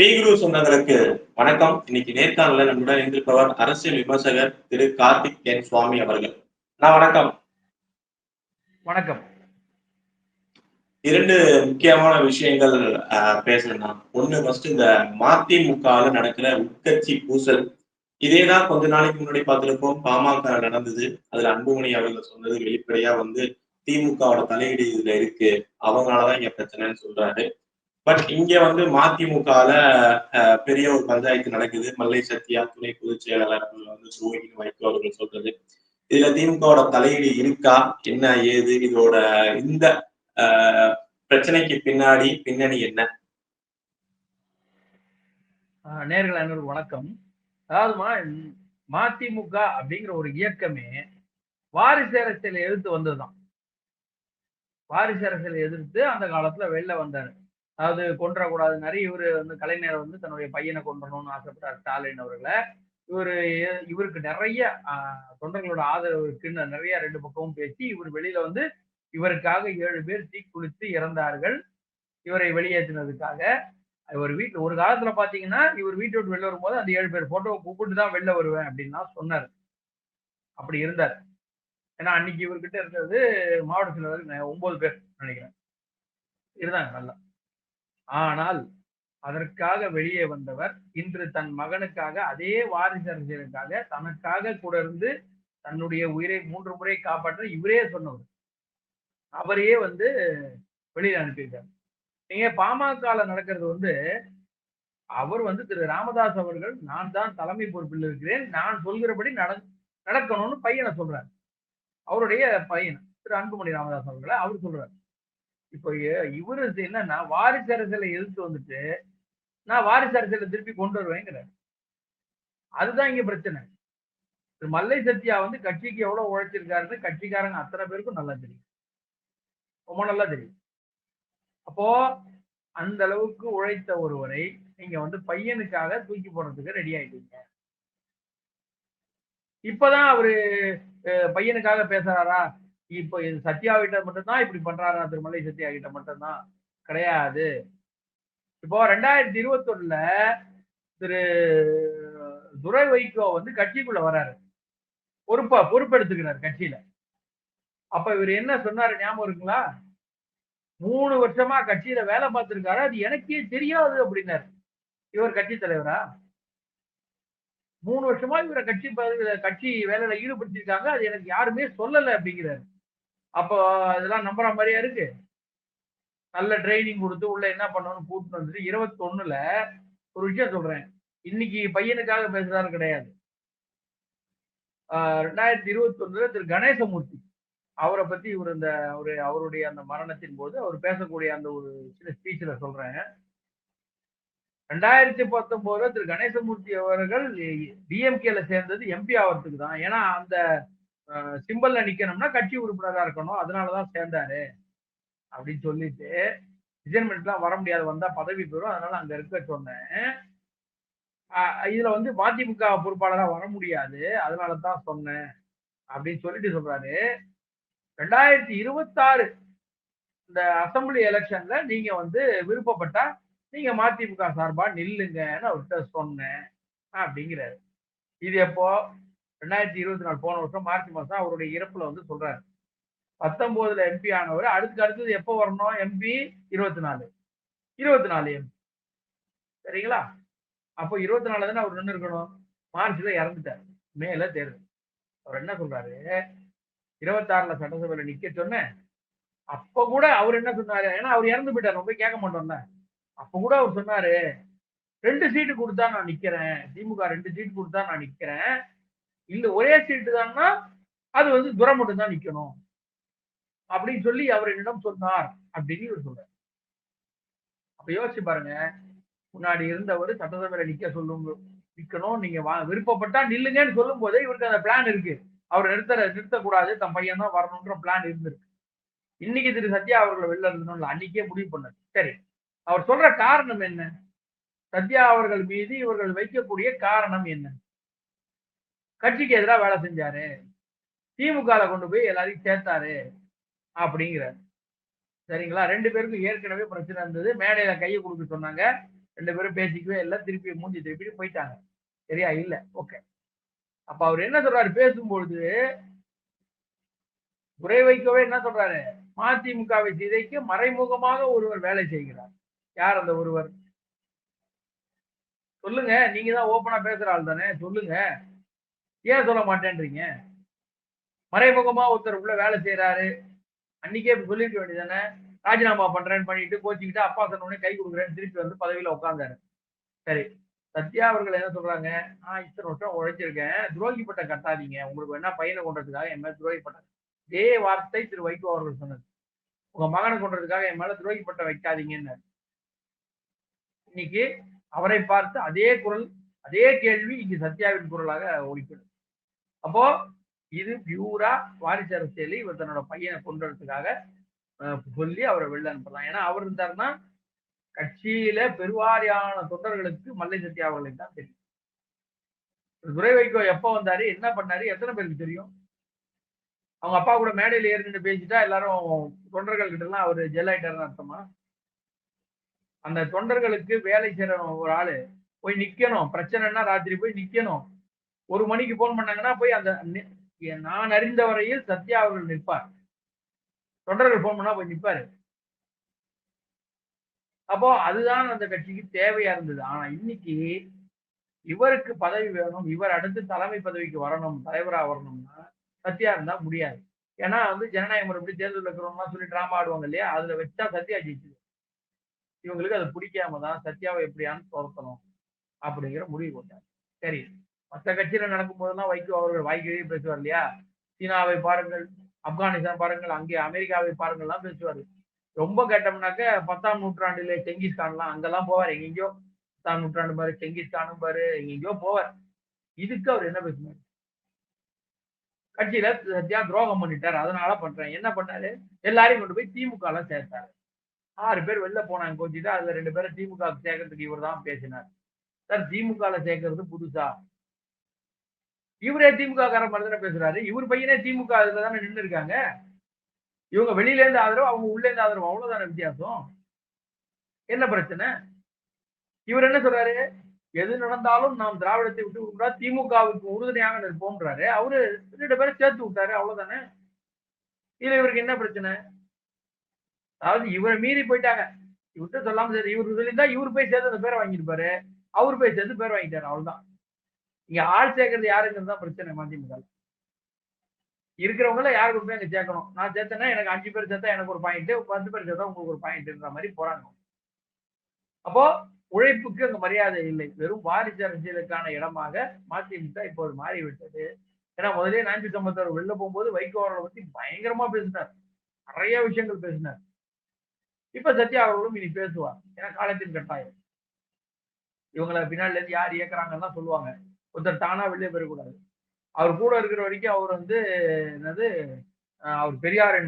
பேகுரு சொந்தங்களுக்கு வணக்கம். இன்னைக்கு நேர்காணல நம்முடன் இருந்திருப்பவர் அரசியல் விமர்சகர் திரு கார்த்திக் என் சுவாமி அவர்கள். நான் வணக்கம். வணக்கம். இரண்டு முக்கியமான விஷயங்கள் பேசணும் ஒண்ணு ஃபர்ஸ்ட் இந்த மதிமுகவில் நடக்கிற உட்கட்சி பூசல். இதேதான் கொஞ்ச நாளைக்கு முன்னாடி பார்த்திருப்போம். பாமக நடந்தது. அதுல அன்புமணி அவர்கள் சொன்னது வெளிப்படையா வந்து திமுகவோட தலையீடு இதுல இருக்கு. அவங்களாலதான் இங்க பிரச்சனைன்னு சொல்றாரு. பட் இங்க வந்து மதிமுகல அஹ், பெரிய ஒரு பஞ்சாயத்து நடக்குது. மல்லை சத்யா துணை பொதுச் செயலாளர் வந்து துரோகின்னு வைகோ அவர்கள் சொல்றது. இதுல திமுகவோட தலையீடு இருக்கா? என்ன ஏது? இதோட இந்த பிரச்சனைக்கு பின்னாடி பின்னணி என்ன? ஆஹ் நேர்கள் அனைவரும் வணக்கம். அதாவதுமா மதிமுக அப்படிங்கிற ஒரு இயக்கமே வாரிசு அரசியலை எதிர்த்து வந்ததுதான். வாரிசு அரசியலை எதிர்த்து அந்த காலத்துல வெளில வந்தாரு. அதாவது கொன்றக்கூடாது. நிறைய இவரு வந்து கலைஞர் வந்து தன்னுடைய பையனை கொன்றணும்னு ஆசைப்பட்டார் ஸ்டாலின் அவர்களை. இவரு இவருக்கு நிறைய தொண்டர்களோட ஆதரவு இருக்குன்னு நிறைய ரெண்டு பக்கமும் பேசி இவர் வெளியில வந்து இவருக்காக ஏழு பேர் தீக்குளித்து இறந்தார்கள். இவரை வெளியேற்றினதுக்காக. இவர் வீட்டில் ஒரு காலத்துல பாத்தீங்கன்னா இவர் வீட்டை விட்டு வெளில வரும்போது அந்த ஏழு பேர் போட்டோ கூப்பிட்டு தான் வெளில வருவேன் அப்படின்னா சொன்னார். அப்படி இருந்தார். ஏன்னா அன்னைக்கு இவர்கிட்ட இருந்தது மாவட்ட செயலாளர் ஒன்பது பேர் நினைக்கிறேன். இருந்தாங்க நல்லா. ஆனால் அதற்காக வெளியே வந்தவர் இன்று தன் மகனுக்காக அதே வாரிசு தனக்காக கூட இருந்து தன்னுடைய உயிரை மூன்று முறை காப்பாற்ற இவரே சொன்னவர். அவரையே வந்து வெளியில அனுப்பியிருக்காரு. நீங்க பாமகால நடக்கிறது வந்து அவர் வந்து திரு ராமதாஸ் அவர்கள் நான் தான் தலைமை பொறுப்பில் இருக்கிறேன் நான் சொல்கிறபடி நட நடக்கணும்னு பையனை சொல்றாரு. அவருடைய பையன் திரு அன்புமணி ராமதாஸ் அவர்களை அவர் சொல்றாரு. இப்போ இவரு என்னன்னா வாரிசு அரசியலை எதிர்த்து வந்துட்டு நான் வாரிசு அரசியலை திருப்பி கொண்டு வருவேங்கிறார். அதுதான் இங்க பிரச்சனை. திரு மல்லை சத்யா வந்து கட்சிக்கு எவ்வளவு உழைச்சிருக்காருன்னு கட்சிக்காரங்க அத்தனை பேருக்கும் நல்லா தெரியும். ரொம்ப நல்லா தெரியும். அப்போ அந்த அளவுக்கு உழைத்த ஒருவரை நீங்க வந்து பையனுக்காக தூக்கி போடுறதுக்கு ரெடி ஆயிட்டீங்க. இப்பதான் அவரு பையனுக்காக பேசுறாரா? இப்போ இது சத்யா கிட்ட மட்டும்தான் இப்படி பண்றாரா திருமலை சத்யா கிட்ட மட்டும்தான். கிடையாது. இப்போ ரெண்டாயிரத்தி இருபத்தொன்னுல திரு துரை வைகோ வந்து கட்சிக்குள்ள வராரு. பொறுப்பா பொறுப்பெடுத்துக்கிறார் கட்சியில. அப்ப இவர் என்ன சொன்னாரு ஞாபகம் இருக்குங்களா? மூணு வருஷமா கட்சியில வேலை பார்த்திருக்காரு அது எனக்கே தெரியாது அப்படின்னாரு. இவர் கட்சி தலைவரா? மூணு வருஷமா இவரை கட்சி கட்சி வேலையில ஈடுபடுத்திருக்காங்க அது எனக்கு யாருமே சொல்லலை அப்படிங்கிறாரு. அப்போ இதெல்லாம் நம்புற மாதிரியா இருக்கு? நல்ல ட்ரைனிங் கொடுத்து உள்ள என்ன பண்ணணும்னு கூட்டிட்டு வந்துட்டு இருபத்தொன்னுல ஒரு விஷயம் சொல்றேன். இன்னைக்கு பையனுக்காக பேசுறாரு கிடையாது. ரெண்டாயிரத்தி இருபத்தி ஒண்ணுல திரு. கணேசமூர்த்தி. அவரை பத்தி இவர் இந்த ஒரு அவருடைய அந்த மரணத்தின் போது அவர் பேசக்கூடிய அந்த ஒரு சில ஸ்பீச்ல சொல்றேன். ரெண்டாயிரத்தி பத்தொன்பதுல திரு. கணேசமூர்த்தி அவர்கள் டிஎம்கேல சேர்ந்தது எம்பி ஆகிறதுக்கு தான். ஏன்னா அந்த சிம்பல்ல நிக்கணும்னா கட்சி உறுப்பினரா இருக்கணும். அதனாலதான் சேர்ந்தாரு. அப்படின்னு சொல்லிட்டு ரிசைன்மெண்ட்லாம் வர முடியாது. வந்தா பதவி பெறும். அதனால அங்க இருக்க சொன்னேன். இதுல வந்து மதிமுக பொறுப்பாளரா வர முடியாது. அதனால தான் சொன்னேன். அப்படின்னு சொல்லிட்டு சொல்றாரு. ரெண்டாயிரத்தி இருபத்தாறு இந்த அசம்பிளி எலெக்ஷன்ல நீங்க வந்து விருப்பப்பட்டா நீங்க மதிமுக சார்பா நில்லுங்கன்னு அவர்கிட்ட சொன்னேன். அப்படிங்கிறாரு. இது எப்போ? ரெண்டாயிரத்தி இருபத்தி நாலு போன வருஷம் மார்ச் மாசம் அவருடைய இறப்புல வந்து சொல்றாரு. பத்தொன்பதுல எம்பி ஆனவர் அடுத்து அடுத்தது எப்போ வரணும்? எம்பி இருபத்தி நாலு. இருபத்தி நாலு எம்பி சரிங்களா? அப்போ இருபத்தி நாலு தானே அவர் நின்று இருக்கணும் மார்ச்ல இறந்துட்டார். மேல தேர்தல். அவர் என்ன சொல்றாரு? இருபத்தாறுல சட்டசபையில நிக்க சொன்னேன் அப்ப கூட அவர் என்ன சொன்னாரு? ஏன்னா அவர் இறந்து போயிட்டார். ரொம்ப போய் கேட்க மாட்டோம்ல. அப்ப கூட அவர் சொன்னாரு ரெண்டு சீட்டு கொடுத்தா நான் நிக்கிறேன். திமுக ரெண்டு சீட்டு கொடுத்தா நான் நிக்கிறேன். இல்ல ஒரே சீட்டு தான்னா அது வந்து துரை மட்டும் தான் நிக்கணும். அப்படின்னு சொல்லி அவர் என்னிடம் சொன்னார் அப்படின்னு இவர் சொல்றாரு. அப்ப யோசிச்சு பாருங்க முன்னாடி இருந்தவர் சட்டசபையில நிக்க சொல்லும் நிக்கணும் நீங்க விருப்பப்பட்டா நில்லுங்கன்னு சொல்லும் போதே இவருக்கு அந்த பிளான் இருக்கு. அவர் நிறுத்த நிறுத்தக்கூடாது தன் பையன் தான் வரணுன்ற பிளான் இருந்திருக்கு. இன்னைக்கு திரு சத்யா அவர்கள் வெளில இருந்தோம்ல அன்னைக்கே முடிவு பண்ணது சரி அவர் சொல்ற காரணம் என்ன? சத்யா அவர்கள் மீது இவர்கள் வைக்கக்கூடிய காரணம் என்ன? கட்சிக்கு எதிராக வேலை செஞ்சாரு. திமுக கொண்டு போய் எல்லாரையும் சேர்த்தாரு அப்படிங்கிறார். சரிங்களா? ரெண்டு பேருக்கும் ஏற்கனவே பிரச்சனை இருந்தது. மேடையில கையை கொடுக்க சொன்னாங்க. ரெண்டு பேரும் பேசிக்கவே இல்லை. திருப்பி மூஞ்சி திருப்பி போயிட்டாங்க. சரியா? இல்ல. ஓகே. அப்ப அவர் என்ன சொல்றாரு? பேசும்பொழுது குறை வைக்கவே என்ன சொல்றாரு? மதிமுகவை சிதைக்க மறைமுகமாக ஒருவர் வேலை செய்கிறார். யார் அந்த ஒருவர்? சொல்லுங்க. நீங்க தான் ஓப்பனா பேசுற ஆள் தானே. சொல்லுங்க. ஏன் சொல்ல மாட்டேன்றீங்க? மறைமுகமா ஒருத்தர் உள்ள வேலை செய்யறாரு அன்னைக்கே சொல்லிருக்க வேண்டியதானே ராஜினாமா பண்றேன்னு பண்ணிட்டு கோச்சிக்கிட்டு அப்பா சொன்ன கை கொடுக்குறேன்னு திருப்பி வந்து பதவியில உட்காந்தாரு சரி சத்யா அவர்கள் என்ன சொல்றாங்க? நான் இத்தனை வருஷம் உழைச்சிருக்கேன். துரோகி பட்டம் கட்டாதீங்க. உங்களுக்கு என்ன பையனை கொண்டதுக்காக என் மேல துரோகி பட்டம். இதே வார்த்தை திரு வைகோ அவர்கள் சொன்னது. உங்க மகனை கொண்டதுக்காக என் மேல துரோகி பட்டம் வைக்காதீங்கன்னு இன்னைக்கு அவரை பார்த்து அதே குரல் அதே கேள்வி இங்கு சத்யாவின் குரலாக ஒழிக்கிறது அப்போ இது பியூரா வாரிசு அரசியலை இவர் தன்னோட பையனை கொண்டுறதுக்காக சொல்லி அவரை வெளில அனுப்பலாம். ஏன்னா அவர் இருந்தாருன்னா கட்சியில பெருவாரியான தொண்டர்களுக்கு மல்லை சத்யா அவர்களுக்கு தான் தெரியும். துரை வைகோ எப்ப வந்தாரு என்ன பண்ணாரு எத்தனை பேருக்கு தெரியும்? அவங்க அப்பா கூட மேடையில் ஏறி நின்று பேசிட்டா எல்லாரும் தொண்டர்கள் கிட்ட எல்லாம் அவர் ஜெல் ஆயிட்டாருன்னு அர்த்தமா? அந்த தொண்டர்களுக்கு வேலை செய்யற ஒரு ஆளு போய் நிக்கணும். பிரச்சனைன்னா ராத்திரி போய் நிக்கணும். ஒரு மணிக்கு போன் பண்ணாங்கன்னா போய் அந்த நான் அறிந்த வரையில் சத்யா அவர்கள் நிற்பார். தொண்டர்கள் போன் பண்ணா போய் நிப்பாரு அப்போ அதுதான் அந்த கட்சிக்கு தேவையா இருந்தது. ஆனா இன்னைக்கு இவருக்கு பதவி வேணும் இவர் அடுத்து தலைமை பதவிக்கு வரணும் தலைவரா வரணும்னா சத்யா இருந்தா முடியாது. ஏன்னா வந்து ஜனநாயக முறைப்படி தேர்தல் வைக்கிறோம்னா சொல்லி டிராமா ஆடுவாங்க இல்லையா? அதுல வச்சா சத்யா ஜெயிச்சு இவங்களுக்கு அது பிடிக்காம தான் சத்யாவை எப்படியான்னு துரத்தணும் அப்படிங்கிற முடிவு கொண்டார். சரி. மற்ற கட்சியில நடக்கும் போதெல்லாம் வைகோ அவர்கள் வாய்க்கவே பேசுவார் இல்லையா? சீனாவை பாருங்கள் ஆப்கானிஸ்தான் பாருங்கள் அங்கே அமெரிக்காவை பாருங்கள்லாம் பேசுவார். ரொம்ப கேட்டோம்னாக்க பத்தாம் நூற்றாண்டிலே செங்கிஸ்கான்லாம் அங்கெல்லாம் போவார். எங்கெங்கயோ பத்தாம் நூற்றாண்டு பாரு செங்கிஸ்கானும் பாரு எங்கெங்கயோ போவார். இதுக்கு அவர் என்ன பேசுனார் கட்சியில சத்யா துரோகம் பண்ணிட்டார். அதனால பண்றேன். என்ன பண்ணாரு? எல்லாரையும் கொண்டு போய் திமுக எல்லாம் சேர்த்தாரு. ஆறு பேர் வெளில போனாங்க கோச்சிட்டு அதுல ரெண்டு பேரும் திமுக சேர்க்கறதுக்கு இவர் தான் பேசினார். சார் திமுக சேர்க்கறது புதுசா? இவரே திமுக கார மாதிரி தானே பேசுறாரு. இவர் பையனே திமுக அதுல தானே நின்று இருக்காங்க இவங்க வெளியில இருந்து ஆதரவு அவங்க உள்ள இருந்து ஆதரவு. அவ்வளவுதான வித்தியாசம்? என்ன பிரச்சனை? இவர் என்ன சொல்றாரு? எது நடந்தாலும் நாம் திராவிடத்தை விட்டு விட்டா திமுகவுக்கு உறுதுணையாக நிற்போம்ன்றாரு. அவரு ரெண்டு பேரும் சேர்த்து விட்டாரு. அவ்வளவுதானே? இதுல இவருக்கு என்ன பிரச்சனை? அதாவது இவரை மீறி போயிட்டாங்க. இவர்கிட்ட சொல்லாம சரி இவர் சொல்லியிருந்தா இவர் போய் சேர்த்து அந்த பேரை வாங்கியிருப்பாரு. அவர் போய் சேர்த்து பேர் வாங்கிட்டாரு. அவ்வளவுதான். இங்க ஆள் சேர்க்கறது யாருங்கிறது தான் பிரச்சனை மதிமுக இருக்கிறவங்கள யாருக்கு போய் அங்க சேர்க்கணும். நான் சேர்த்தேன்னா எனக்கு அஞ்சு பேர் சேர்த்தா எனக்கு ஒரு பாயிண்ட் பத்து பேர் சேர்த்தா உங்களுக்கு ஒரு பாயிண்ட்ன்ற மாதிரி போறாங்க. அப்போ உழைப்புக்கு அங்க மரியாதை இல்லை. வெறும் வாரிசு அரசியலுக்கான இடமாக மதிமுக இப்போது மாறிவிட்டது. ஏன்னா முதலே நாஞ்சி சம்பத்தவர் வெளில போகும்போது வைகோ அவர்களை பத்தி பயங்கரமா பேசினார். நிறைய விஷயங்கள் பேசினார். இப்ப சத்யா அவர்களும் இனி பேசுவார். ஏன்னா காலத்தின் கட்டாயம். இவங்களை பின்னாடில இருந்து யார் இயக்குறாங்கன்னு தான் சொல்லுவாங்க. ஒருத்தர் தானா வெளியே போயிடக்கூடாது. அவர் கூட இருக்கிற வரைக்கும் அவர் வந்து என்னது அவர் பெரியார்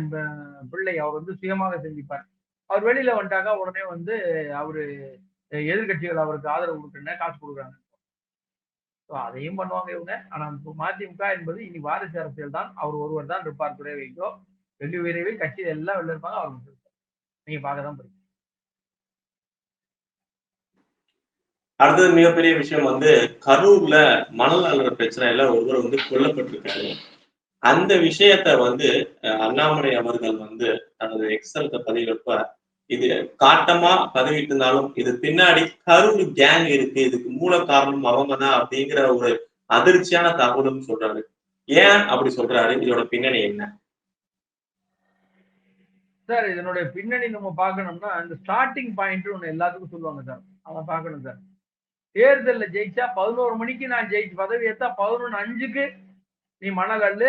பிள்ளை அவர் வந்து சுயமாக சிந்திப்பார். அவர் வெளியில வந்துட்டாக்கா உடனே வந்து அவரு எதிர்கட்சிகள் அவருக்கு ஆதரவு கொடுக்குறேன்னு காசு கொடுக்குறாங்க. ஸோ அதையும் பண்ணுவாங்க இவங்க. ஆனா மதிமுக என்பது இனி வாரிசு அரசியல் தான். அவர் ஒருவர் தான் இருப்பார் துறை வைக்கோ வெள்ளி விரைவில் கட்சியில் எல்லாம் வெளில இருப்பாங்க அவர் மட்டும் நீங்க பார்க்க தான் போறீங்க. அடுத்தது மிகப்பெரிய விஷயம் வந்து கரூர்ல மணல் அள்ளுற பிரச்சனையில ஒருவர் வந்து கொல்லப்பட்டிருக்காரு. அந்த விஷயத்த வந்து அண்ணாமலை அவர்கள் வந்து தனது எக்ஸல்ல பதிவிறப்ப இது காட்டமா பதிவிட்டிருந்தாலும் இது பின்னாடி கரூர் கேங் இருக்கு இதுக்கு மூல காரணம் அவங்க தான் அப்படிங்கிற ஒரு அதிர்ச்சியான தகவலும் சொல்றாரு. ஏன் அப்படி சொல்றாரு? இதோட பின்னணி என்ன? சார் இதனுடைய பின்னணி நம்ம பார்க்கணும்னா அந்த ஸ்டார்டிங் பாயிண்ட் ஒன்று எல்லாத்துக்கும் சொல்லுவாங்க சார். அதை பார்க்கணும் சார். தேர்தலில் ஜெயிச்சா பதினோரு மணிக்கு நான் ஜெயிச்சு பதவி ஏத்தா பதினொன்று அஞ்சுக்கு நீ மணல்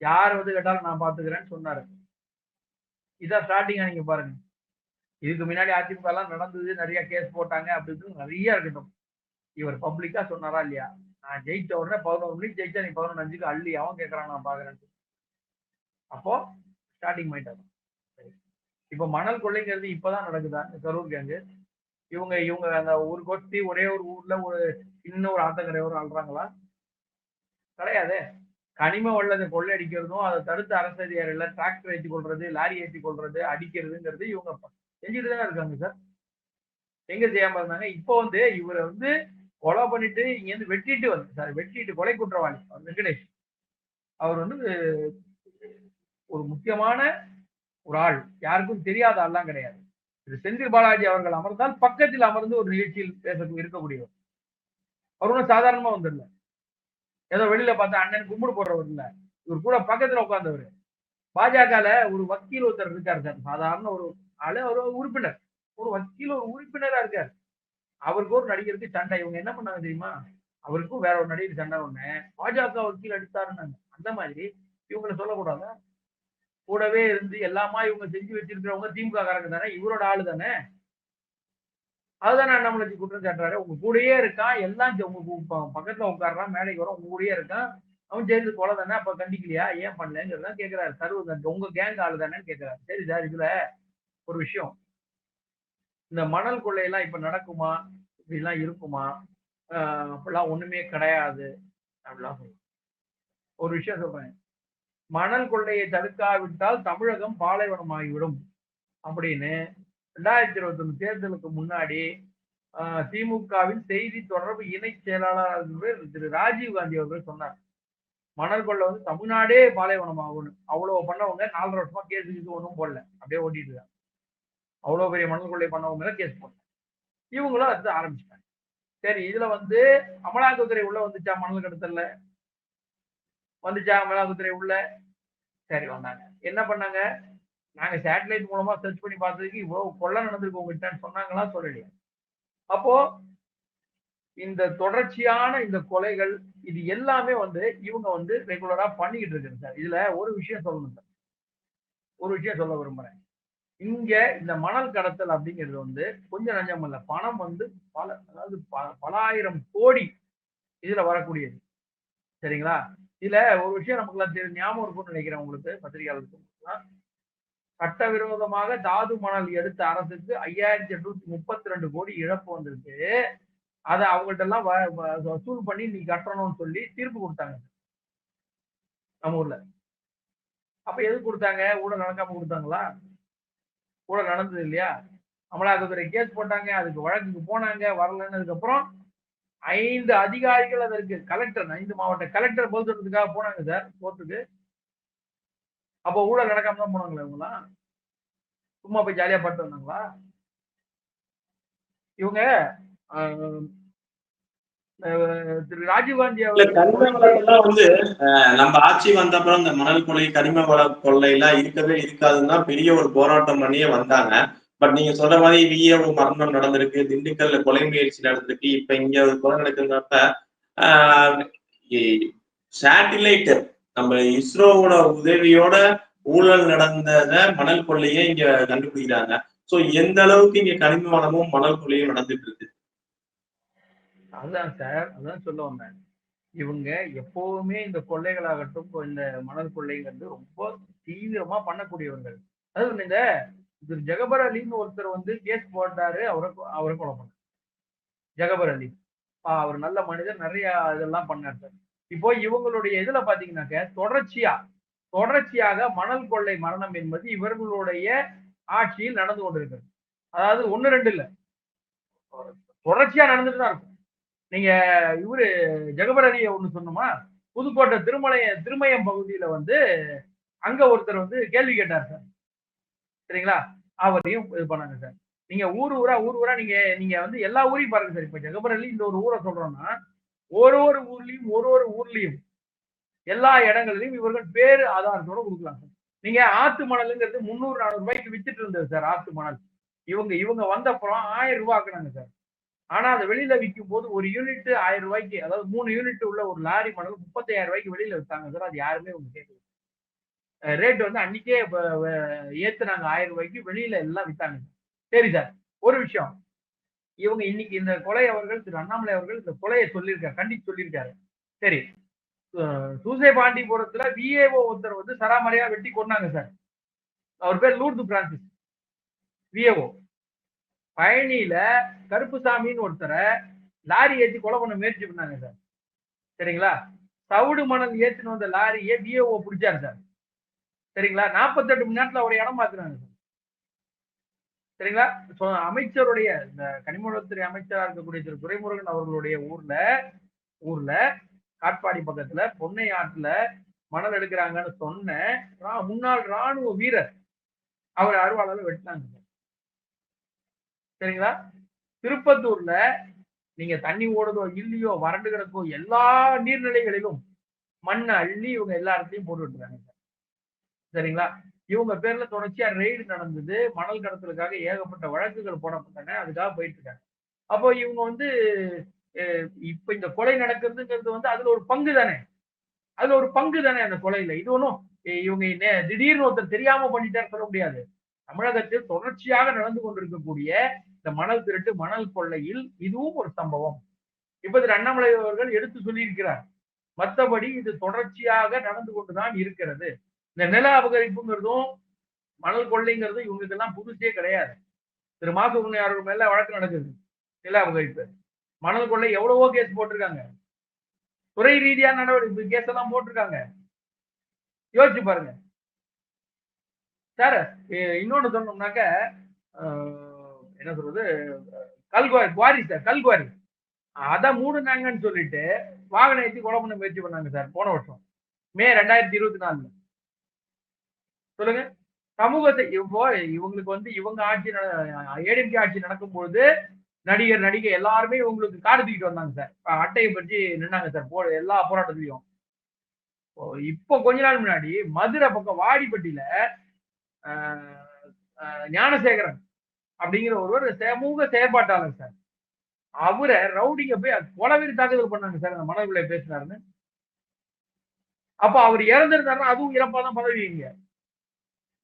யார் வந்து கேட்டாலும் நான் பாத்துக்கிறேன்னு சொன்னாரு. இதான் ஸ்டார்டிங்கா நீங்க பாருங்க. இதுக்கு முன்னாடி அதிமுக எல்லாம் நடந்தது நிறைய கேஸ் போட்டாங்க அப்படின்னு நிறைய இருக்கட்டும். இவர் பப்ளிக்கா சொன்னாரா இல்லையா? நான் ஜெயிச்ச உடனே பதினோரு மணிக்கு ஜெயிச்சா நீ பதினொன்று அஞ்சுக்கு அள்ளி அவன் கேட்கறான் நான் பாக்குறேன் அப்போ ஸ்டார்டிங் பாயிண்ட் ஆகும் இப்ப மணல் கொள்ளைங்கிறது இப்பதான் நடக்குதா? கரூர் கேங்கு இவங்க இவங்க அந்த ஒரு கொட்டி ஒரே ஒரு ஊர்ல ஒரு சின்ன ஒரு ஆத்தங்கரையோரம் ஆள்றாங்களா கிடையாது. கனிம வல்லதை கொள்ளையடிக்கிறதும் அதை தடுத்து அரசு அதிகாரிகள் டிராக்டர் ஏற்றி கொள்றது லாரி ஏற்றி கொள்றது அடிக்கிறதுங்கிறது இவங்க செஞ்சுட்டு தான் இருக்காங்க சார் எங்க செய்யாம இருந்தாங்க இப்போ வந்து இவரை வந்து கொலை பண்ணிட்டு இங்க இருந்து வெட்டிட்டு வந்து சார் வெட்டிட்டு கொலை குற்றவாளி அவர் வெங்கடேஷ். அவர் வந்து ஒரு முக்கியமான ஒரு ஆள். யாருக்கும் தெரியாத ஆள்லாம் கிடையாது. இது செந்தில் பாலாஜி அவர்கள் அமர்ந்தால் பக்கத்தில் அமர்ந்து ஒரு நிகழ்ச்சியில் பேச இருக்கக்கூடியவர். அவர் ஒன்றும் சாதாரணமா வந்துடல ஏதோ வெளியில பார்த்தா அண்ணன் கும்பிடு போடுறவர் இல்ல. இவர் கூட பக்கத்துல உட்கார்ந்தவர். பாஜகல ஒரு வக்கீல் ஒருத்தர் இருக்காரு சார். சாதாரண ஒரு ஆளு ஒரு உறுப்பினர். ஒரு வக்கீல் ஒரு உறுப்பினரா இருக்காரு. அவருக்கு ஒரு நடிகருக்கு சண்டை. இவங்க என்ன பண்ணாங்க தெரியுமா? அவருக்கும் வேற ஒரு நடிகர் சண்டை ஒண்ணு. பாஜக வக்கீல் அடித்தாருன்னாங்க அந்த மாதிரி இவங்களை சொல்லக்கூடாதா? கூடவே இருந்து எல்லாமா இவங்க செஞ்சு வச்சிருக்கிறவங்க திமுக காரங்க தானே? இவரோட ஆளு தானே? அதுதான் நம்மளுக்கு குற்றம் சாட்டுறாரு. உங்க கூடயே இருக்கான். எல்லாம் உங்க பக்கத்துல உட்காடுறான் மேடைக்கு வரும் உங்க கூடயே இருக்கான். அவன் சேர்ந்து கொலை தானே? அப்ப கண்டிக்கலையா? ஏன் பண்ணலங்கிறதா கேக்குறாரு. சர்வ உங்க கேங் ஆளு தானேன்னு கேக்குறாரு. சரி சார் இதுல ஒரு விஷயம். இந்த மணல் கொள்ளையெல்லாம் இப்ப நடக்குமா? இப்படிலாம் இருக்குமா? அப்படிலாம் ஒண்ணுமே கிடையாது. அப்படிலாம் சொல்லுவேன் ஒரு விஷயம் சொல்றேன். மணல் கொள்ளையை தடுக்காவிட்டால் தமிழகம் பாலைவனமாகிவிடும் அப்படின்னு ரெண்டாயிரத்தி இருபத்தி ஒண்ணு தேர்தலுக்கு முன்னாடி திமுகவின் செய்தி தொடர்பு இணை செயலாளர் திரு ராஜீவ் காந்தி அவர்கள் சொன்னார். மணல் கொள்ளை வந்து தமிழ்நாடே பாலைவனம் ஆகணும் அவ்வளவு பண்ணவங்க நாலரை வருஷமா கேஸ் இது ஒன்றும் போடல. அப்படியே ஓட்டிட்டு இருக்காங்க. அவ்வளவு பெரிய மணல் கொள்ளை பண்ணவங்க மேல கேஸ் போடல. இவங்களும் அது ஆரம்பிச்சிட்டாங்க. சரி இதுல வந்து அமலாக்கத்துறை உள்ள வந்துச்சா மணல் கடத்தல வந்துச்சா? அமலாக்கத்துறை உள்ள? சரி வந்தாங்க. என்ன பண்ணாங்க? நாங்க சேட்டலைட் மூலமா சர்ச் பண்ணி பார்த்ததுக்கு இவ்வளவு கொள்ளை நடந்திருக்கு உங்ககிட்டன்னு சொன்னாங்களா? சொல்லலையா. அப்போ இந்த தொடர்ச்சியான இந்த கொலைகள் இது எல்லாமே வந்து இவங்க வந்து ரெகுலரா பண்ணிக்கிட்டு இருக்காங்க சார். இதுல ஒரு விஷயம் சொல்லணும் சார். ஒரு விஷயம் சொல்ல விரும்புறேன். இங்க இந்த மணல் கடத்தல் அப்படிங்கிறது வந்து கொஞ்சம் நஞ்சம் இல்ல. பணம் வந்து பல அதாவது ப- பலாயிரம் கோடி இதுல வரக்கூடியது. சரிங்களா? இதுல ஒரு விஷயம் நமக்கு எல்லாம் தெரியும். ஞாபகம் இருக்கும்னு நினைக்கிறேன் உங்களுக்கு பத்திரிகையாளருக்கு சட்டவிரோதமாக தாது மணல் எடுத்த அரசுக்கு ஐயாயிரத்தி எட்நூத்தி முப்பத்தி ரெண்டு கோடி இழப்பு வந்திருக்கு. அதை அவங்கள்ட்ட எல்லாம் வசூல் பண்ணி நீ கட்டணும்னு சொல்லி தீர்ப்பு கொடுத்தாங்க. நம்ம ஊர்ல. அப்ப எதுக்கு கொடுத்தாங்க? ஊழல் நடக்காம கொடுத்தாங்களா? ஊழல் நடந்தது இல்லையா? அமலாக்கத்துறை கேஸ் போட்டாங்க அதுக்கு வழக்குக்கு போனாங்க வரலன்னதுக்கு அப்புறம் ஐந்து அதிகாரிகள் அதற்கு கலெக்டர் ஐந்து மாவட்ட கலெக்டர் பதில் சொல்றதுக்காக போனாங்க சார் கோர்ட்டுக்கு. அப்போ ஊழல் நடக்காம தான் போனாங்களா இவங்களாம் சும்மா போய் ஜாலியா பட்டு வந்தாங்களா? இவங்க ஆஹ், திரு ராஜீவ்காந்தி அவர்கள் வந்து நம்ம ஆட்சி வந்த அப்புறம் இந்த மணல் கொலை கனிம வள கொள்ளை எல்லாம் இருக்கவே இருக்காதுன்னா பெரிய ஒரு போராட்டம் பண்ணியே வந்தாங்க. பட் நீங்க சொல்ற மாதிரி விஏஓ மரணம் நடந்திருக்கு திண்டுக்கல்ல கொலை முயற்சி நடந்திருக்கு இப்ப இங்க ஒரு கொலை நடக்குங்கிறப்ப சேட்டிலைட் நம்ம இஸ்ரோவோட உதவியோட ஊழல் நடந்தத மணல் கொள்ளையே இங்க கண்டுபிடிக்கிறாங்க. சோ எந்த அளவுக்கு இங்க கனிம வளமும் மணல் கொள்ளையும் நடந்துட்டு இருக்கு? அதான் சார் அதான் சொல்ல வந்தேன். இவங்க எப்பவுமே இந்த கொள்ளைகளாகட்டும் இந்த மணல் கொள்ளைங்கிறது ரொம்ப தீவிரமா பண்ணக்கூடியவர்கள். அதாவது இந்த திரு ஜெகபர் அலின்னு ஒருத்தர் வந்து கேஸ் போட்டாரு அவரை கொ- அவரை கொலை பண்ண ஜெகபர் அலி. அவர் நல்ல மனிதர் நிறைய இதெல்லாம் பண்ணார் சார். இப்போ இவங்களுடைய இதுல பாத்தீங்கன்னாக்க தொடர்ச்சியா தொடர்ச்சியாக மணல் கொள்ளை மரணம் என்பது இவர்களுடைய ஆட்சியில் நடந்து கொண்டிருக்கிறது. அதாவது ஒன்னு ரெண்டு இல்ல. தொடர்ச்சியா நடந்துட்டு தான் இருக்கும். நீங்க இவரு ஜெகபரணிய ஒண்ணு சொன்னோமா? புதுக்கோட்டை திருமலைய திருமயம் பகுதியில வந்து அங்க ஒருத்தர் வந்து கேள்வி கேட்டார் சார். சரிங்களா? அவரையும் இது பண்ணாங்க சார். நீங்க ஊர் ஊரா ஊர் ஊரா நீங்க நீங்க வந்து எல்லா ஊரையும் பாருங்க சார். இப்ப ஜெகபரலி இந்த ஒரு ஊரை சொல்றோம்னா ஒரு ஒரு ஊர்லயும் ஒரு ஒரு ஊர்லயும் எல்லா இடங்கள்லயும் இவர்கள் பேரு ஆதாரத்தோட கொடுக்கலாம் சார். நீங்க ஆத்து மணலுங்கிறது முந்நூறு நானூறு ரூபாய்க்கு வித்துட்டு இருந்தது சார் ஆத்து மணல். இவங்க இவங்க வந்த அப்புறம் ஆயிரம் ரூபாய் ஆக்குனாங்க சார். ஆனா அதை வெளியில விற்கும் போது ஒரு யூனிட் ஆயிரம் ரூபாய்க்கு அதாவது மூணு யூனிட் உள்ள ஒரு லாரி மணல் முப்பத்தாயிரம் ரூபாய்க்கு வெளியில விற்றாங்க சார். அது யாருமே உங்க கேட்கல. ரேட் வந்து அன்னைக்கே ஏத்துனாங்க ஆயிரம் ரூபாய்க்கு வெளியில எல்லாம் வித்தாங்க சரி சார் ஒரு விஷயம். இவங்க இன்னைக்கு இந்த கொலை அவர்கள் திரு அண்ணாமலை அவர்கள் இந்த கொலையை சொல்லியிருக்காரு கண்டிச்சு சொல்லியிருக்காரு. சரி சூசை பாண்டிபுரத்துல விஏஓ ஒருத்தர் வந்து சராமரியா வெட்டி கொண்டாங்க சார். அவர் பேர் லூர்து பிரான்சிஸ். விஏஓ பழனியில கருப்புசாமின்னு ஒருத்தரை லாரி ஏற்றி கொலை பண்ண முயற்சி பண்ணாங்க சார். சரிங்களா? தவிடு மணல் ஏற்றின வந்த லாரியை விஏஓ பிடிச்சாரு சார். சரிங்களா? நாற்பத்தெட்டு மணி நேரத்துல அவரை இடம் மாத்துறாங்க சார் சரிங்களா? So, அமைச்சருடைய இந்த கனிமவளத்துறை அமைச்சரா இருக்கக்கூடிய திரு துரைமுருகன் அவர்களுடைய ஊர்ல ஊர்ல காட்பாடி பக்கத்துல பொன்னை ஆற்றுல மணல் எடுக்கிறாங்கன்னு சொன்ன முன்னாள் ராணுவ வீரர். அவர் அருவாளால வெட்டினாங்க. சரிங்களா? திருப்பத்தூர்ல நீங்க தண்ணி ஓடுதோ இல்லையோ வறண்டு கிடக்கோ எல்லா நீர்நிலைகளிலும் மண்ணை அள்ளி இவங்க எல்லா இடத்துலையும் போட்டு விட்டுறாங்க சரிங்களா? இவங்க பேர்ல தொடர்ச்சியா ரெய்டு நடந்தது. மணல் கடத்தலுக்காக ஏகப்பட்ட வழக்குகள் போடப்பட்டன. அதுக்காக போயிட்டு இருக்காங்க அப்போ இவங்க வந்து இப்ப இந்த கொலை நடக்குதுங்கிறது வந்து அதுல ஒரு பங்கு தானே? அதுல ஒரு பங்கு தானே அந்த கொலையில? இது ஒன்றும் இவங்க நே- திடீர்னு ஒருத்தர் தெரியாம பண்ணிட்டாரு சொல்ல முடியாது. தமிழகத்தில் தொடர்ச்சியாக நடந்து கொண்டிருக்கக்கூடிய இந்த மணல் திருட்டு மணல் கொள்ளையில் இதுவும் ஒரு சம்பவம். இப்ப திரு அண்ணாமலை அவர்கள் எடுத்து சொல்லியிருக்கிறார். மற்றபடி இது தொடர்ச்சியாக நடந்து கொண்டுதான் இருக்கிறது. இந்த நில அபகரிப்புங்கிறதும் மணல் கொள்ளைங்கிறதும் இவங்களுக்கெல்லாம் புதுசே கிடையாது. திரு மாசுகுணி அவர்கள் மேல வழக்கு நடக்குது நில அபகரிப்பு. மணல் கொள்ளை எவ்வளவோ கேஸ் போட்டிருக்காங்க. துறை ரீதியான நடவடிக்கை கேஸ் எல்லாம் போட்டிருக்காங்க. யோசிச்சு பாருங்க. சார் இன்னொன்னு சொன்னோம்னாக்க என்ன சொல்றது கல்குவாரி குவாரி சார் கல்குவாரி. அதை மூடுனாங்கன்னு சொல்லிட்டு வாகனம் ஏற்றி கொலை பண்ண முயற்சி பண்ணாங்க சார் போன வருஷம். மே ரெண்டாயிரத்தி இருபத்தி நாலுல. சொல்லுங்க. சமூகத்தை இப்போ இவங்களுக்கு வந்து இவங்க ஆட்சி ஏடிஎம்கே ஆட்சி நடக்கும்போது நடிகர் நடிகை எல்லாருமே இவங்களுக்கு காடு தூக்கிட்டு வந்தாங்க சார். அட்டையை பற்றி நின்னாங்க சார். போ எல்லா போராட்டத்திலையும். இப்போ இப்போ கொஞ்ச நாள் முன்னாடி மதுரை பக்கம் வாடிப்பட்டியில ஞானசேகரன் அப்படிங்கிற ஒருவர் சமூக செயற்பாட்டாளர் சார். அவரை ரவுடிங்க போய் கொலவெறி தாக்குதல் பண்ணாங்க சார். அந்த மனவில்லை பேசினாருன்னு. அப்ப அவர் இறந்திருந்தாருன்னா அதுவும் இறப்பாதான் தான் பதவி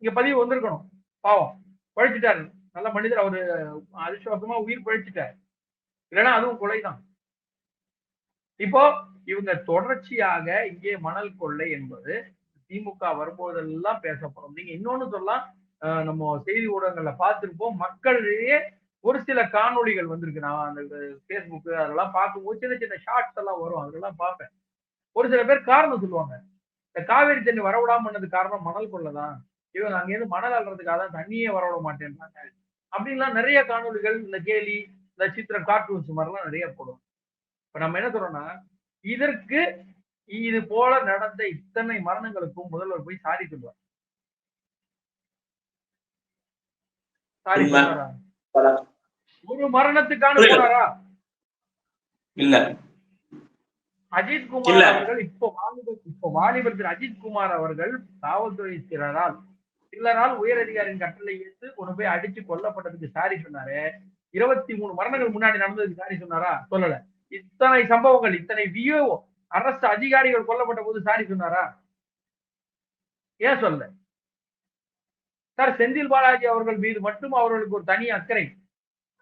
இங்க பதிவு வந்திருக்கணும். பாவம். பழிச்சிட்டாரு. நல்ல மனிதர். அவரு அதிர்ஷ்டவசமா உயிர் பழிச்சிட்டாரு. இல்லைன்னா அதுவும் கொலைதான். இப்போ இவங்க தொடர்ச்சியாக இங்கே மணல் கொள்ளை என்பது திமுக வரும்போதெல்லாம் பேசப்படும் நீங்க இன்னொன்னு சொல்லலாம். நம்ம செய்தி ஊடகங்கள்ல பார்த்திருப்போம். மக்களிடையே ஒரு சில காணொளிகள் வந்திருக்கு. நான் அந்த ஃபேஸ்புக் அதெல்லாம் பார்க்கும்போது சின்ன சின்ன ஷார்ட்ஸ் எல்லாம் வரும். அதெல்லாம் பார்ப்பேன். ஒரு சில பேர் காரணம் சொல்லுவாங்க. இந்த காவேரி தண்ணி வரவிடாம பண்ணது காரணம் மணல் கொள்ளதான் இவங்க அங்கேருந்து மணல் அள்ளுறதுக்காக தான் தண்ணியே வரவிட மாட்டேன்றாங்க. அப்படின்லாம் நிறைய காணொளிகள் இந்த கேலி இந்த சித்திர கார்ட்டூன்ஸ் மாதிரிலாம் நிறைய போடுவோம் இப்ப நம்ம என்ன சொல்றோம்னா இதற்கு இது போல நடந்த இத்தனை மரணங்களுக்கும் முதல்வர் போய் சாரி சொல்லுவார் சாரி ஒரு மரணத்துக்கான. போனாரா? இல்ல. அஜித் குமார். அவர்கள் இப்போ வாலிபர் இப்போ வாலிபர் திரு அஜித் குமார் அவர்கள் காவல்துறை சிலரால் சிலரால் உயர் அதிகாரியின் கட்டளை ஏற்று கொண்டு போய் அடிச்சு கொல்லப்பட்டதுக்கு சாரி சொன்னாரு. இருபத்தி மூணு மரணங்கள் முன்னாடி நடந்ததுக்கு சாரி சொன்னாரா? சொல்லல. இத்தனை சம்பவங்கள் இத்தனை வியோ அரசு அதிகாரிகள் கொல்லப்பட்ட போது சாரி சொன்னாரா? ஏன் சொல்ல சார் செந்தில் பாலாஜி அவர்கள் மீது மட்டும் அவர்களுக்கு ஒரு தனி அக்கறை.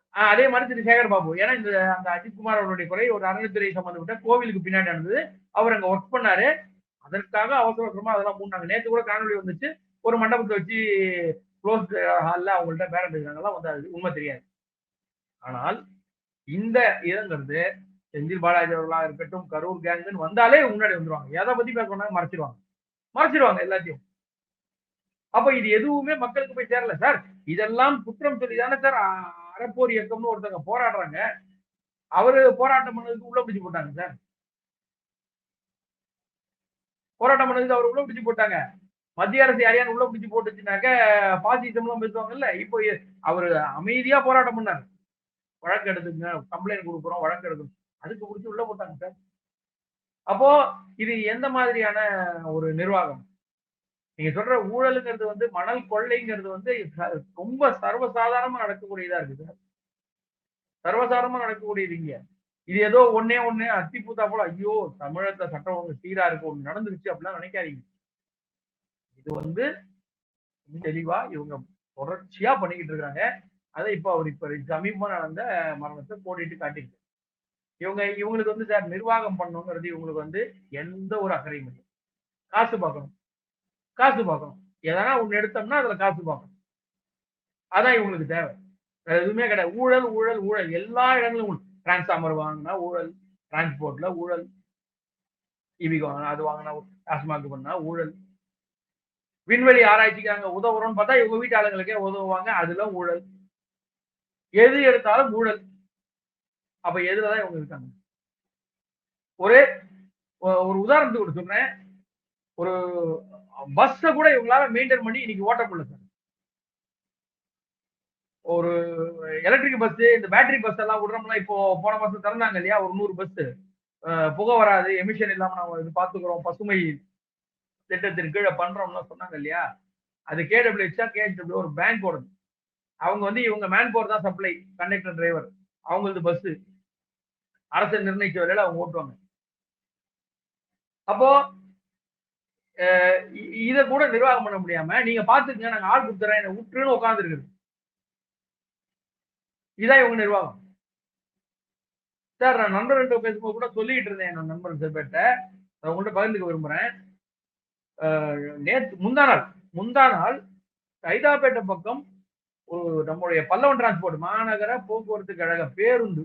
ஆஹ் அதே மாதிரி திரு சேகர் பாபு ஏன்னா இந்த அந்த அஜித்குமார் அவருடைய குறை ஒரு அறநிலைத்துறை சம்பந்தப்பட்ட கோவிலுக்கு பின்னாடி நடந்தது. அவர் அங்க ஒர்க் பண்ணாரு. அதற்காக அவசர அவசரமா அதெல்லாம் மூணாங்க நேத்து கூட காணொலி வந்துச்சு. ஒரு மண்டபத்தை வச்சு க்ளோஸ் ஹாலில் அவங்கள்ட்ட பேரம் பேசுறாங்கலாம் வந்து அது உண்மை தெரியாது. ஆனால் இந்த இதுங்கிறது செந்தில் பாலாஜி அவர்களாக இருக்கட்டும் கரூர் கேங்குன்னு வந்தாலே முன்னாடி வந்துருவாங்க. எதை பத்தி பேசணும் மறைச்சிருவாங்க. மறைச்சிருவாங்க எல்லாத்தையும். அப்ப இது எதுவுமே மக்களுக்கு போய் சேரல. சார் இதெல்லாம் குற்றம் சொல்லி தானே சார் அறப்போர் இயக்கம்னு ஒருத்தங்க போராடுறாங்க. அவரு போராட்டம் பண்ணதுக்கு உள்ள பிடிச்சு போட்டாங்க சார். போராட்டம் பண்ணதுக்கு அவர் உள்ள பிடிச்சு போட்டாங்க. மத்திய அரசு யாரையாவது உள்ள பிடிச்சு போட்டுச்சுனாக்க பாசிசம் எல்லாம் பேசுவாங்கல்ல. இப்போ அவர் அவரு அமைதியா போராட்டம் பண்ணாரு. வழக்கு எடுத்துங்க கம்ப்ளைண்ட் கொடுக்குறோம் வழக்கு எடுக்கணும் அதுக்கு பிடிச்சி உள்ள போட்டாங்க சார். அப்போ இது எந்த மாதிரியான ஒரு நிர்வாகம்? நீங்க சொல்ற ஊழலுங்கிறது வந்து மணல் கொள்ளைங்கிறது வந்து ரொம்ப சர்வசாதாரணமா நடக்கக்கூடியதா இருக்கு சார். சர்வசாதாரணமா நடக்கக்கூடியது இங்க. இது ஏதோ ஒன்னே ஒன்னே அத்தி பூத்தா போல ஐயோ தமிழகத்துல சட்டம் ஒண்ணு சீரா இருக்கு ஒண்ணு நடந்துருச்சு அப்படிலாம் நினைக்காதீங்க. இது வந்து தெளிவா இவங்க தொடர்ச்சியா பண்ணிக்கிட்டு இருக்காங்க அதை இப்போ அவர் இப்ப சமீபமா நடந்த மரணத்தை போட்டிட்டு காட்டிருக்கு இவங்க இவங்களுக்கு வந்து சார் நிர்வாகம் பண்ணணுங்கிறது இவங்களுக்கு வந்து எந்த ஒரு அக்கறையும் இல்லை. காசு பார்க்கணும். காசு பார்க்கணும். எதனா ஒன்று எடுத்தோம்னா அதுல காசு பார்க்கணும். அதான் இவங்களுக்கு தேவை. வேற எதுவுமே கிடையாது. ஊழல் ஊழல் ஊழல். எல்லா இடங்களிலும் ஊழல். டிரான்ஸ்ஃபார்மர் வாங்கினா ஊழல். டிரான்ஸ்போர்ட்ல ஊழல். இவிக்கு வாங்கினா அது வாங்கினா டாஸ்மாக் பண்ணா ஊழல். விண்வெளி ஆராய்ச்சிக்கு அங்க உதவுறோம்னு பார்த்தா இவங்க வீட்டு ஆளுங்களுக்கே உதவுவாங்க. அதுல ஊழல். எது எடுத்தாலும் ஊழல். அப்ப எதுலதான் இவங்க இருக்காங்க? ஒரே ஒரு உதாரணத்துக்கு கூட சொல்றேன். ஒரு பஸ்ஸை கூட இவங்களால மெயின்டைன் பண்ணி இன்னைக்கு ஓட்ட முடியல சார். ஒரு எலக்ட்ரிக் பஸ் இந்த பேட்டரி பஸ் எல்லாம் விடுறோம்னா இப்போ போன மாசம் திறந்தாங்க இல்லையா? ஒரு நூறு பஸ் புகை வராது எமிஷன் இல்லாம நம்ம இது பாத்துக்கிறோம். பசுமை திட்டத்தின் கீழே பண்றோம்லாம் சொன்னாங்க இல்லையா? அது கேடபிள்யூஹெச்சா கேடபிள்யூ ஒரு பேங்க் ஓடுது. அவங்க வந்து இவங்க மேன் பவர் தான் சப்ளை கண்டக்டர் டிரைவர் அவங்களது பஸ் அரசு நிர்ணயிச்ச வேலையில அவங்க ஓட்டுவாங்க. அப்போ இதை கூட நிர்வாகம் பண்ண முடியாம நீங்க பாத்துக்கங்க நாங்க ஆள் கொடுத்துறேன் என்ன விட்டுருன்னு உட்காந்துருக்குது இதான் இவங்க நிர்வாகம். சார் நான் நண்பர்கிட்ட பேசும்போது கூட சொல்லிட்டு இருந்தேன் என் நண்பர் சிறுபேட்ட அதை உங்கள்கிட்ட பகிர்ந்துக்க விரும்புறேன். நேற்று நேத்து முந்தா நாள். முந்தா நாள் பக்கம் ஒரு நம்மளுடைய பல்லவன் டிரான்ஸ்போர்ட் மாநகர போக்குவரத்து கழக பேருந்து.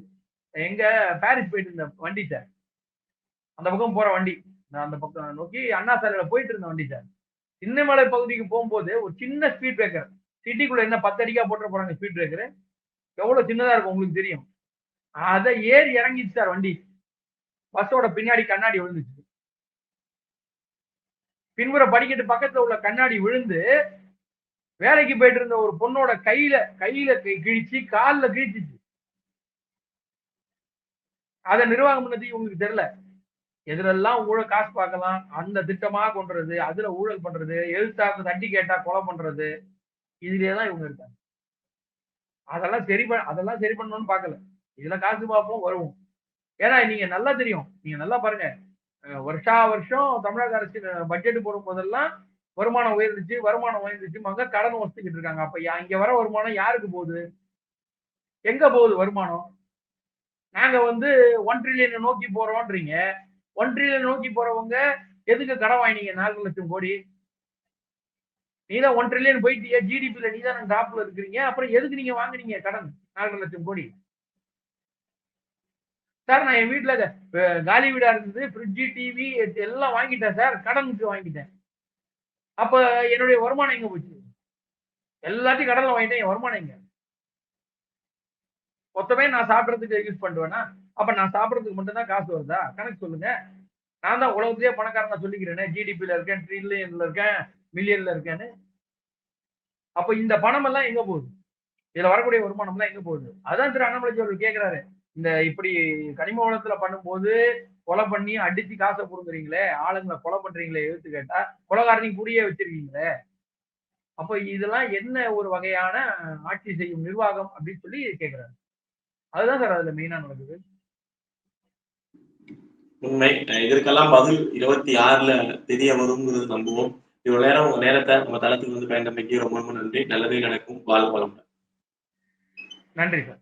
எங்க பாரிஸ் போயிட்டு இருந்த வண்டி சார் அந்த பக்கம் போற வண்டி. நான் அந்த பக்கம் நோக்கி அண்ணா சாலையில போயிட்டு இருந்த வண்டி சார் சின்னமலை பகுதிக்கு போகும்போது ஒரு சின்ன ஸ்பீட் பிரேக்கர் சிட்டிக்குள்ள என்ன பத்து அடிக்கா போட்டு போறாங்க ஸ்பீட் பிரேக்கர் எவ்வளவு சின்னதா இருக்கும் உங்களுக்கு தெரியும். அதை ஏறி இறங்கிச்சு சார் வண்டி. பஸ்ஸோட பின்னாடி கண்ணாடி விழுந்துச்சு. பின்புற படிக்கட்டு பக்கத்துல உள்ள கண்ணாடி விழுந்து வேலைக்கு போயிட்டு இருந்த ஒரு பொண்ணோட கையில கையில கிழிச்சு கால்ல கிழிச்சிச்சு. அதை நிர்வாகம் பண்ணது இவங்களுக்கு தெரியல. எதுலெல்லாம் ஊழல் காசு பார்க்கலாம். அந்த திட்டமா கொண்டுறது அதுல ஊழல் பண்றது எழுத்தாக்கு தட்டி கேட்டா கொலை பண்றது. இதுலயே தான் இவங்க இருக்காங்க. அதெல்லாம் சரி அதெல்லாம் சரி பண்ணணும்னு பார்க்கல. இதுல காசு பார்ப்போம் வருவோம். ஏன்னா நீங்க நல்லா தெரியும். நீங்க நல்லா பாருங்க. வருஷா வருஷம் தமிழக அரசு பட்ஜெட் போடும் போதெல்லாம் வருமானம் உயர்ந்துச்சு வருமானம் உயர்ந்துச்சு மங்க கடன் வச்சுக்கிட்டு இருக்காங்க. அப்ப இங்க வர வருமானம் யாருக்கு போகுது? எங்க போகுது வருமானம்? நாங்க வந்து ஒன் ட்ரில்லியனை நோக்கி போறோம்ன்றீங்க ஒன் ட்ரில்லியன் நோக்கி போறவங்க எதுக்கு கடன் வாங்கினீங்க? நாலு லட்சம் கோடி. நீதான் ஒன் ட்ரில்லியன் போயிட்டீங்க ஜிடிபியில நீ தான் டாப்ல இருக்கிறீங்க. அப்புறம் எதுக்கு நீங்க வாங்குனீங்க கடன்? நாலரை லட்சம் கோடி. சார் நான் என் வீட்டுல காலி வீடா இருந்தது ஃப்ரிட்ஜு டிவி எல்லாம் வாங்கிட்டேன் சார். கடனுக்கு வாங்கிட்டேன். அப்ப என்னுடைய வருமானம் எங்க போச்சு? எல்லாத்தையும் கடனில் வாங்கிட்டேன் என் வருமானம் எங்க? மொத்தமே நான் சாப்பிட்றதுக்கு யூஸ் பண்ணுவேன்னா அப்ப நான் சாப்பிட்றதுக்கு மட்டும்தான் காசு வருதா? கணக்கு சொல்லுங்க. நான் தான் உலகத்திலேயே பணக்காரன் நான் சொல்லிக்கிறேனே ஜிடிபியில் இருக்கேன் ட்ரில்லியன்ல இருக்கேன் மில்லியன்ல இருக்கேன்னு. அப்ப இந்த பணம் எல்லாம் எங்க போகுது? இதுல வரக்கூடிய வருமானம்லாம் எங்கே எங்க போகுது? அதான் திரு அண்ணாமலை அவர்கள் கேட்குறாரு இந்த இப்படி கனிம வளத்துல பண்ணும்போது கொலை பண்ணி அடிச்சு காசை புடுங்குறீங்களே ஆளுங்களை கொலை பண்றீங்களே எழுத்து கேட்டா கொலைகாரனையும் புரிய வச்சிருக்கீங்களே. அப்ப இதெல்லாம் என்ன ஒரு வகையான ஆட்சி செய்யும் நிர்வாகம் அப்படின்னு சொல்லி கேக்குறாரு. அதுதான் சார் அதுல மெயினா நடக்குது. உண்மை. இதற்கெல்லாம் பதில் இருபத்தி ஆறுல தெரிய வருங்கிறது நம்புவோம். இவ்வளவு நேரம் உங்க நேரத்தை நம்ம தளத்துக்கு வந்து பயந்தமைக்கு ரொம்ப ரொம்ப நன்றி. நல்லதே நடக்கும். வாழ் வளம் நன்றி சார்.